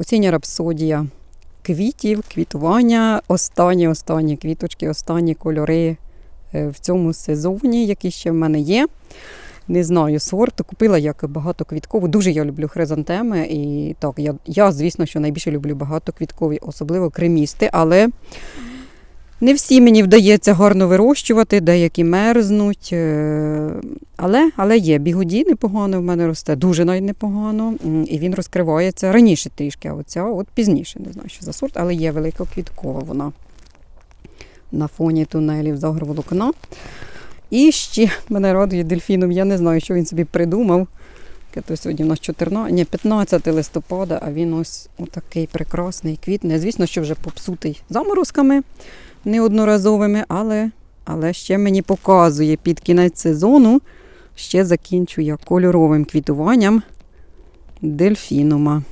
осіння рапсодія квітів, квітування, останні останні квіточки, останні кольори е, в цьому сезоні, які ще в мене є. Не знаю сорту. Купила як багатоквіткову. Дуже я люблю хризантеми. І так, я, я, звісно, що найбільше люблю багатоквіткові, особливо кремісти, але не всі мені вдається гарно вирощувати, деякі мерзнуть. е, Але, але є. Бігуді непогано в мене росте, дуже навіть непогано. І він розкривається раніше трішки, а оця от пізніше. Не знаю, що за сорт, але є великоквіткова вона на фоні тунелів загроволокна. І ще мене радує дельфіном. Я не знаю, що він собі придумав. То сьогодні у нас 14, ні, 15 листопада, а він ось отакий прекрасний квітне. Звісно, що вже попсутий заморозками неодноразовими, але, але ще мені показує під кінець сезону. Ще закінчу я кольоровим квітуванням дельфінума.